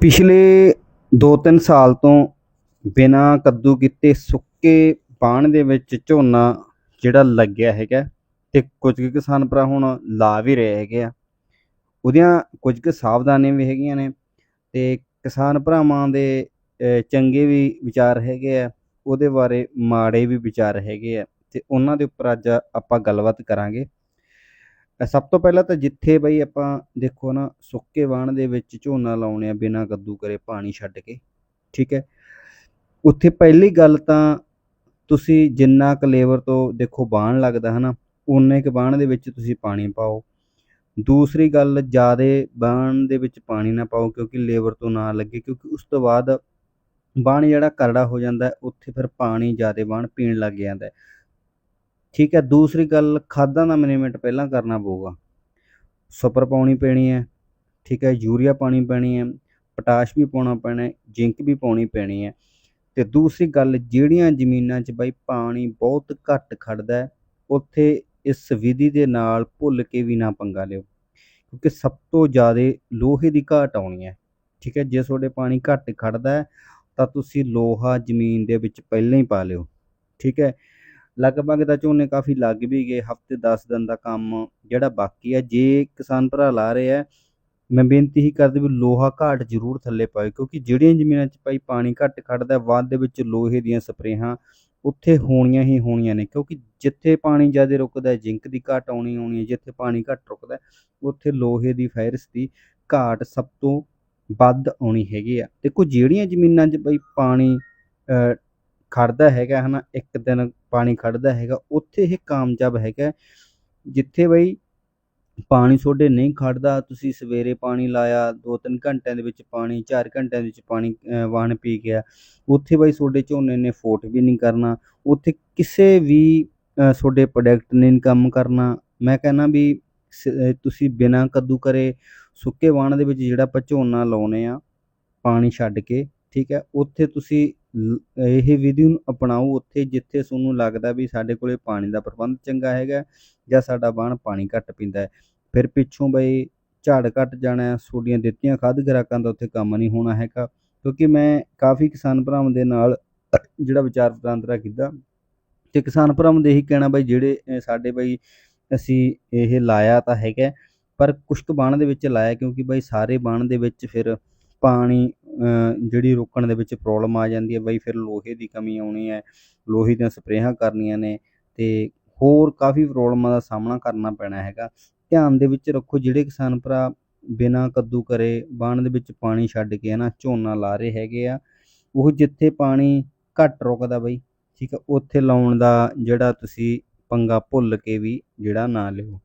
ਪਿਛਲੇ 2-3 ਸਾਲ ਤੋਂ ਬਿਨਾਂ ਕੱਦੂ ਕੀਤੇ ਸੁੱਕੇ ਪਾਣ ਦੇ ਵਿੱਚ ਝੋਨਾ ਜਿਹੜਾ ਲੱਗਿਆ ਹੈਗਾ ਤੇ ਕੁਝ ਕੁ ਕਿਸਾਨ ਭਰਾ ਹੁਣ ਲਾ ਵੀ ਰਹੇ ਹੈਗੇ ਆ। ਉਹਦੀਆਂ ਕੁਝ ਕੁ ਸਾਵਧਾਨੀਆਂ ਵੀ ਹੈਗੀਆਂ ਨੇ ਤੇ ਕਿਸਾਨ ਭਰਾਵਾਂ ਦੇ ਚੰਗੇ ਵੀ ਵਿਚਾਰ ਹੈਗੇ ਆ, ਉਹਦੇ ਬਾਰੇ ਮਾੜੇ ਵੀ ਵਿਚਾਰ ਹੈਗੇ ਆ ਤੇ ਉਹਨਾਂ ਦੇ ਉੱਪਰ ਅੱਜ ਆਪਾਂ ਗੱਲਬਾਤ ਕਰਾਂਗੇ। ਸਭ ਤੋਂ ਪਹਿਲਾਂ ਤਾਂ ਜਿੱਥੇ ਬਈ ਆਪਾਂ ਦੇਖੋ ਨਾ, ਸੁੱਕੇ ਵਾਣ ਦੇ ਵਿੱਚ ਝੋਨਾ ਲਾਉਣੇ ਆ ਬਿਨਾਂ ਕੱਦੂ ਕਰੇ ਪਾਣੀ ਛੱਡ ਕੇ, ਠੀਕ ਹੈ। ਉੱਥੇ ਪਹਿਲੀ ਗੱਲ ਤਾਂ ਤੁਸੀਂ ਜਿੰਨਾ ਕੁ ਲੇਬਰ ਤੋਂ ਦੇਖੋ ਬਾਣ ਲੱਗਦਾ ਹਨਾ ਉਨੇ ਕੁ ਬਾਣ ਦੇ ਵਿੱਚ ਤੁਸੀਂ ਪਾਣੀ ਪਾਓ। ਦੂਸਰੀ ਗੱਲ, ਜ਼ਿਆਦਾ ਬਾਣ ਦੇ ਵਿੱਚ ਪਾਣੀ ਨਾ ਪਾਓ ਕਿਉਂਕਿ ਲੇਬਰ ਤੋਂ ਨਾ ਲੱਗੇ, ਕਿਉਂਕਿ ਉਸ ਤੋਂ ਬਾਅਦ ਬਾਣ ਜਿਹੜਾ ਕਰੜਾ ਹੋ ਜਾਂਦਾ, ਉੱਥੇ ਫਿਰ ਪਾਣੀ ਜ਼ਿਆਦਾ ਬਾਣ ਪੀਣ ਲੱਗ ਜਾਂਦਾ ਠੀਕ ਹੈ, ਦੂਸਰੀ ਗੱਲ, ਖਾਦਾਂ ਦਾ ਮੈਨੇਜਮੈਂਟ ਪਹਿਲਾਂ ਕਰਨਾ ਪਊਗਾ। ਸੁਪਰ ਪਾਉਣੀ ਪੈਣੀ ਹੈ, ਠੀਕ ਹੈ, ਯੂਰੀਆ ਪਾਣੀ ਪੈਣੀ ਹੈ, ਪੋਟਾਸ਼ ਵੀ ਪਾਉਣਾ ਪੈਣਾ ਹੈ, ਜ਼ਿੰਕ ਵੀ ਪਾਉਣੀ ਪੈਣੀ ਹੈ। ਤੇ ਦੂਸਰੀ ਗੱਲ, ਜਿਹੜੀਆਂ ਜ਼ਮੀਨਾਂ 'ਚ ਬਾਈ ਪਾਣੀ ਬਹੁਤ ਘੱਟ ਖੜਦਾ ਉੱਥੇ ਇਸ ਵਿਧੀ ਦੇ ਨਾਲ ਭੁੱਲ ਕੇ ਵੀ ਨਾ ਪੰਗਾ ਲਿਓ। ਕਿਉਂਕਿ ਸਭ ਤੋਂ ਜ਼ਿਆਦਾ ਲੋਹੇ ਦੀ ਘਾਟ ਆਉਣੀ ਹੈ, ਠੀਕ ਹੈ, ਜੇ ਤੁਹਾਡੇ ਪਾਣੀ ਘੱਟ ਖੜਦਾ ਤਾਂ ਤੁਸੀਂ ਲੋਹਾ ਜ਼ਮੀਨ ਦੇ ਵਿੱਚ ਪਹਿਲਾਂ ਹੀ ਪਾ ਲਿਓ, ਠੀਕ ਹੈ। ਲਗਭਗ ਤਾਂ ਝੋਨੇ ਕਾਫੀ ਲੱਗ ਵੀ ਗਏ ਹਫ਼ਤੇ 10 ਦਿਨ ਦਾ ਕੰਮ ਜਿਹੜਾ ਬਾਕੀ ਹੈ ਜੇ ਕਿਸਾਨ ਭਰਾ ਲਾ ਰਹੇ ਆ ਮੈਂ ਬੇਨਤੀ ਹੀ ਕਰਦਾ ਵੀ ਲੋਹਾ ਘਾਟ ਜ਼ਰੂਰ ਥੱਲੇ ਪਾਓ ਕਿਉਂਕਿ ਜਿਹੜੀਆਂ ਜ਼ਮੀਨਾਂ 'ਚ ਭਾਈ ਪਾਣੀ ਘੱਟ ਖੜਦਾ ਬਾਅਦ ਦੇ ਵਿੱਚ ਲੋਹੇ ਦੀਆਂ ਸਪਰੇਹਾਂ ਉੱਥੇ ਹੋਣੀਆਂ ਹੀ ਹੋਣੀਆਂ ਨੇ ਕਿਉਂਕਿ ਜਿੱਥੇ ਪਾਣੀ ਜ਼ਿਆਦਾ ਰੁਕਦਾ ਜ਼ਿੰਕ ਦੀ ਘਾਟ ਆਉਣੀ ਆਉਣੀ ਹੈ ਜਿੱਥੇ ਪਾਣੀ ਘੱਟ ਰੁਕਦਾ ਉੱਥੇ ਲੋਹੇ ਦੀ ਫੈਰਸ ਦੀ ਘਾਟ ਸਭ ਤੋਂ ਵੱਧ ਆਉਣੀ ਹੈਗੀ ਆ। ਦੇਖੋ ਜਿਹੜੀਆਂ ਜ਼ਮੀਨਾਂ 'ਚ ਬਈ ਪਾਣੀ ਅਹ, ਖੜਦਾ ਹੈਗਾ ਹਨਾ ਇੱਕ ਦਿਨ ਪਾਣੀ ਖੜਦਾ ਹੈਗਾ, ਉੱਥੇ ਇਹ ਕਾਮਯਾਬ ਹੈਗਾ। ਜਿੱਥੇ ਬਈ ਪਾਣੀ ਤੁਹਾਡੇ ਨਹੀਂ ਖੜਦਾ, ਤੁਸੀਂ ਸਵੇਰੇ ਪਾਣੀ ਲਾਇਆ 2-3 ਘੰਟਿਆਂ ਦੇ ਵਿੱਚ ਪਾਣੀ 4 ਘੰਟਿਆਂ ਦੇ ਵਿੱਚ ਪਾਣੀ ਵਾਹਣ ਪੀ ਗਿਆ। ਉੱਥੇ ਬਈ ਤੁਹਾਡੇ ਝੋਨੇ ਨੇ ਫੋਟ ਵੀ ਨਹੀਂ ਕਰਨਾ। ਉੱਥੇ ਕਿਸੇ ਵੀ ਤੁਹਾਡੇ ਪ੍ਰੋਡਕਟ ਨੇ ਕੰਮ ਕਰਨਾ। ਮੈਂ ਕਹਿੰਦਾ ਵੀ ਸ- ਤੁਸੀਂ ਬਿਨਾਂ ਕੱਦੂ ਕਰੇ ਸੁੱਕੇ ਵਾਣ ਦੇ ਵਿੱਚ ਜਿਹੜਾ ਆਪਾਂ ਝੋਨਾ ਲਾਉਨੇ ਆ, ਪਾਣੀ ਛੱਡ ਕੇ, ਠੀਕ ਹੈ, ਉੱਥੇ ਤੁਸੀਂ ਇਹ ਵਿਧੀ ਨੂੰ ਅਪਣਾਓ ਉੱਥੇ ਜਿੱਥੇ ਤੁਹਾਨੂੰ ਲੱਗਦਾ ਵੀ ਸਾਡੇ ਕੋਲੇ ਪਾਣੀ ਦਾ ਪ੍ਰਬੰਧ ਚੰਗਾ ਹੈਗਾ ਜਾਂ ਸਾਡਾ ਵਾਣ ਪਾਣੀ ਘੱਟ ਪੀਂਦਾ ਹੈ। ਫਿਰ ਪਿੱਛੋਂ ਬਈ ਝਾੜ ਘੱਟ ਜਾਣਾ ਹੈ, ਤੁਹਾਡੀਆਂ ਦਿੱਤੀਆਂ ਖਾਦ ਖੁਰਾਕਾਂ ਦਾ ਉੱਥੇ ਕੰਮ ਨਹੀਂ ਹੋਣਾ ਹੈਗਾ। ਕਿਉਂਕਿ ਮੈਂ ਕਾਫੀ ਕਿਸਾਨ ਭਰਾਵਾਂ ਦੇ ਨਾਲ ਜਿਹੜਾ ਵਿਚਾਰ ਵਟਾਂਦਰਾ ਕੀਤਾ ਤੇ ਕਿਸਾਨ ਭਰਾਵਾਂ ਦੇ ਇਹੀ ਕਹਿਣਾ ਬਈ ਜਿਹੜੇ ਸਾਡੇ ਬਈ ਅਸੀਂ ਇਹ ਲਾਇਆ ਤਾਂ ਹੈਗਾ ਪਰ ਕੁਛ ਕੁ ਬਾਣ ਦੇ ਵਿੱਚ ਲਾਇਆ ਕਿਉਂਕਿ ਬਈ ਸਾਰੇ ਬਾਣ ਦੇ ਵਿੱਚ ਫਿਰ ਪਾਣੀ ਜਿਹੜੀ ਰੋਕਣ ਦੇ ਵਿੱਚ ਪ੍ਰੋਬਲਮ ਆ ਜਾਂਦੀ ਹੈ, ਬਈ ਫਿਰ ਲੋਹੇ ਦੀ ਕਮੀ ਆਉਣੀ ਹੈ, ਲੋਹੇ ਦੀਆਂ ਸਪਰੇਹਾਂ ਕਰਨੀਆਂ ਨੇ ਤੇ ਹੋਰ ਕਾਫੀ ਪ੍ਰੋਬਲਮਾਂ ਦਾ ਸਾਹਮਣਾ ਕਰਨਾ ਪੈਣਾ ਹੈਗਾ। ਧਿਆਨ ਦੇ ਵਿੱਚ ਰੱਖੋ, ਜਿਹੜੇ ਕਿਸਾਨ ਭਰਾ ਬਿਨਾਂ ਕੱਦੂ ਕਰੇ, ਬਾਣ ਦੇ ਵਿੱਚ ਪਾਣੀ ਛੱਡ ਕੇ ਨਾ ਝੋਨਾ ਲਾ ਰਹੇ ਹੈਗੇ ਆ, ਉਹ ਜਿੱਥੇ ਪਾਣੀ ਘੱਟ ਰੁਕਦਾ ਬਈ, ਠੀਕ ਆ ਉੱਥੇ ਲਾਉਣ ਦਾ ਜਿਹੜਾ ਤੁਸੀਂ ਪੰਗਾ ਭੁੱਲ ਕੇ ਵੀ ਜਿਹੜਾ ਨਾ ਲਿਓ।